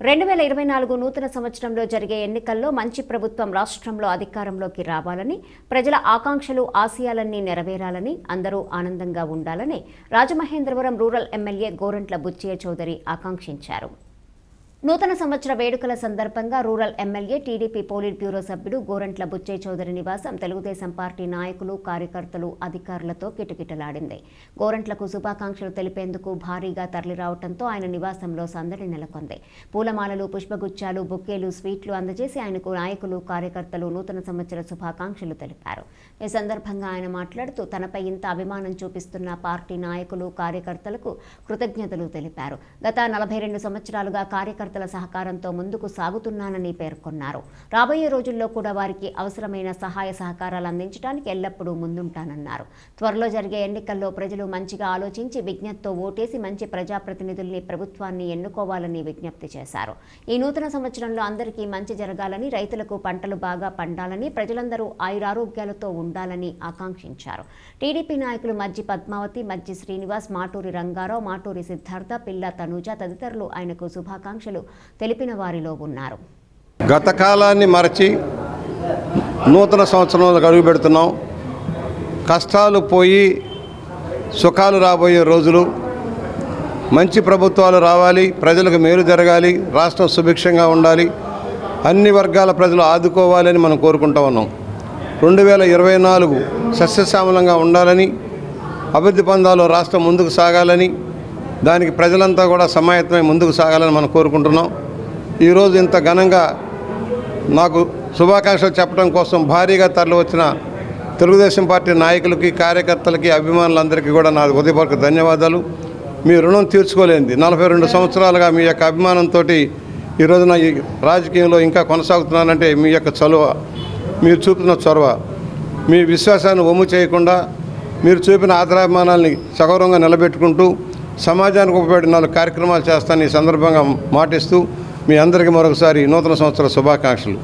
రెండు వేల ఇరవై నాలుగు నూతన సంవత్సరంలో జరిగే ఎన్నికల్లో మంచి ప్రభుత్వం రాష్ట్రంలో అధికారంలోకి రావాలని ప్రజల ఆకాంక్షలు ఆశయాలన్నీ నెరవేరాలని అందరూ ఆనందంగా ఉండాలని రాజమహేంద్రవరం రూరల్ ఎమ్మెల్యే గోరంట్ల బుచ్చయ్య చౌదరి ఆకాంక్షించారు. నూతన సంవత్సర వేడుకల సందర్భంగా rural MLA TDP polit bureau సభ్యుడు గోరంట్ల బుచ్చయ్య చౌదరి నివాసం తెలుగుదేశం పార్టీ నాయకులు కార్యకర్తలు అధికారులతో కిటకిటలాడింది. గోరంట్లకు శుభాకాంక్షలు తెలిపేందుకు భారీగా తరలిరావడంతో ఆయన నివాసంలో సందడి నెలకొంది. పూలమాలలు పుష్పగుచ్చాలు బొక్కేలు స్వీట్లు అందజేసి ఆయనకు నాయకులు కార్యకర్తలు నూతన సంవత్సర శుభాకాంక్షలు తెలిపారు. ఈ సందర్భంగా ఆయన మాట్లాడుతూ తనపై ఇంత అభిమానం చూపిస్తున్న పార్టీ నాయకులు కార్యకర్తలకు కృతజ్ఞతలు తెలిపారు. గత నలభై రెండు సంవత్సరాలుగా కార్యకర్త కార్యకర్తల సహకారంతో ముందుకు సాగుతున్నానని పేర్కొన్నారు. రాబోయే రోజుల్లో కూడా వారికి అవసరమైన సహాయ సహకారాలు అందించడానికి ఎల్లప్పుడూ ముందుంటానన్నారు. త్వరలో జరిగే ఎన్నికల్లో ప్రజలు మంచిగా ఆలోచించి విజ్ఞతతో ఓటేసి మంచి ప్రజాప్రతినిధుల్ని ప్రభుత్వాన్ని ఎన్నుకోవాలని విజ్ఞప్తి చేశారు. ఈ నూతన సంవత్సరంలో అందరికీ మంచి జరగాలని రైతులకు పంటలు బాగా పండాలని ప్రజలందరూ ఆయురారోగ్యాలతో ఉండాలని ఆకాంక్షించారు. టీడీపీ నాయకులు మజ్జి పద్మావతి మజ్జి శ్రీనివాస్ మాటూరి రంగారావు మాటూరి సిద్ధార్థ పిల్ల తనూజ తదితరులు ఆయనకు శుభాకాంక్షలు తెలిపిన వారిలో ఉన్నారు. గత కాలాన్ని మరచి నూతన సంవత్సరంలో అడుగు పెడుతున్నాం. కష్టాలు పోయి సుఖాలు రాబోయే రోజులు మంచి ప్రభుత్వాలు రావాలి ప్రజలకు మేలు జరగాలి రాష్ట్రం సుభిక్షంగా ఉండాలి అన్ని వర్గాల ప్రజలు ఆదుకోవాలని మనం కోరుకుంటా ఉన్నాం. రెండు వేల ఇరవై నాలుగు సస్యశ్యామలంగా ఉండాలని అభివృద్ధి పొందాలో రాష్ట్రం ముందుకు సాగాలని దానికి ప్రజలంతా కూడా సమాయత్తమై ముందుకు సాగాలని మనం కోరుకుంటున్నాం. ఈరోజు ఇంత ఘనంగా నాకు శుభాకాంక్షలు చెప్పడం కోసం భారీగా తరలి వచ్చిన తెలుగుదేశం పార్టీ నాయకులకి కార్యకర్తలకి అభిమానులందరికీ కూడా నా ఉదయపూర్వక ధన్యవాదాలు. మీ రుణం తీర్చుకోలేనిది. నలభై రెండు సంవత్సరాలుగా మీ యొక్క అభిమానంతో ఈ రోజున ఈ రాజకీయంలో ఇంకా కొనసాగుతున్నానంటే మీ యొక్క చొలవ మీరు చూపిన చొరవ. మీ విశ్వాసాన్ని ఒమ్ము చేయకుండా మీరు చూపిన ఆదరాభిమానాల్ని సగౌరవంగా నిలబెట్టుకుంటూ సమాజానికి ఉపయోగపడే నాలుగు కార్యక్రమాలు చేస్తాను ఈ సందర్భంగా మాటిస్తూ మీ అందరికీ మరొకసారి నూతన సంవత్సర శుభాకాంక్షలు.